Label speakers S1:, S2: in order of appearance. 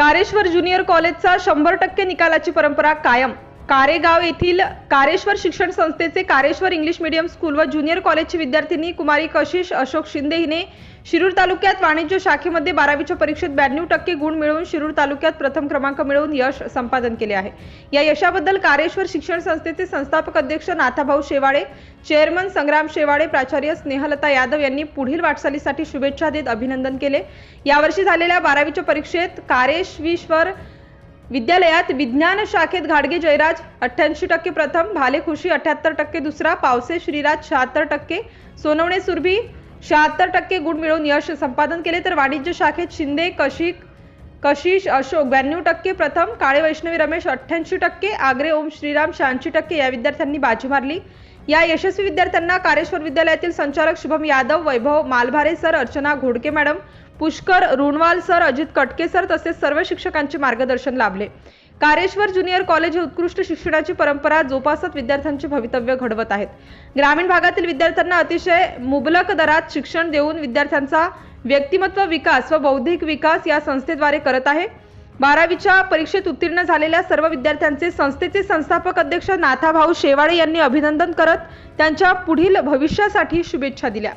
S1: Kareshwar junior कॉलेजचा शंभर टक्के निकालाची परंपरा कायम. कारेगाव येथील कारेश्वर शिक्षण संस्थेचे कारेश्वर इंग्लिश मीडियम स्कूल व ज्युनियर कॉलेजची विद्यार्थिनी कुमारी कशिश अशोक शिंदे हिने शिरूर तालुक्यात वाणिज्य शाखेमध्ये बारावीच्या परीक्षेत ब्याण्णव टक्के गुण मिळवून शिरूर तालुक्यात प्रथम क्रमांक मिळवून यश संपादन केले आहे. या यशाबद्दल कारेश्वर शिक्षण संस्थेचे संस्थापक अध्यक्ष नाथाभाऊ शेवाळे चेअरमन संग्राम शेवाळे प्राचार्य स्नेहलता यादव यांनी पुढील वाटचालीसाठी शुभेच्छा देत अभिनंदन केले. यावर्षी झालेल्या बारावीच्या परीक्षेत कारेश्वीश्वर विद्यालयात विज्ञान शाखेत घाडगे जयराज अठ्ठ्याऐंशी टक्के प्रथम भाले खुशी अठ्याहत्तर टक्के दुसरा पावसे श्रीराज शहात्तर टक्के सोनवणे सुरभी शहात्तर टक्के गुण मिळवून यश संपादन केले. तर वाणिज्य शाखेत शिंदे कशिक कशिश अशोक ब्याण्णव टक्के प्रथम काळे वैष्णवी रमेश अठ्ठ्याऐंशी टक्के आग्रे ओम श्रीराम शहाऐंशी टक्के या विद्यार्थ्यांनी बाजी मारली. या यशस्वी विद्यार्थ्यांना कारेश्वर विद्यालयातील संचालक Shubham Yadav Vaibhav Malbhare sir Archana Ghodke madam Pushkar Runwal sir Ajit Katke sir तसेच सर्व शिक्षकांचे मार्गदर्शन लाभले. कारेश्वर ज्युनियर कॉलेज हे उत्कृष्ट शिक्षणाची परंपरा जोपासत विद्यार्थ्यांचे भवितव्य घडवत आहेत. ग्रामीण भागातील विद्यार्थ्यांना अतिशय मुबलक दरात शिक्षण देऊन विद्यार्थ्यांचा व्यक्तिमत्व विकास व बौद्धिक विकास या संस्थेद्वारे करत आहे. बारावीच्या परीक्षेत उत्तीर्ण झालेल्या सर्व विद्यार्थ्यांचे संस्थेचे संस्थापक अध्यक्ष नाथाभाऊ शेवाळे यांनी अभिनंदन करत त्यांच्या पुढील भविष्यासाठी शुभेच्छा दिल्या.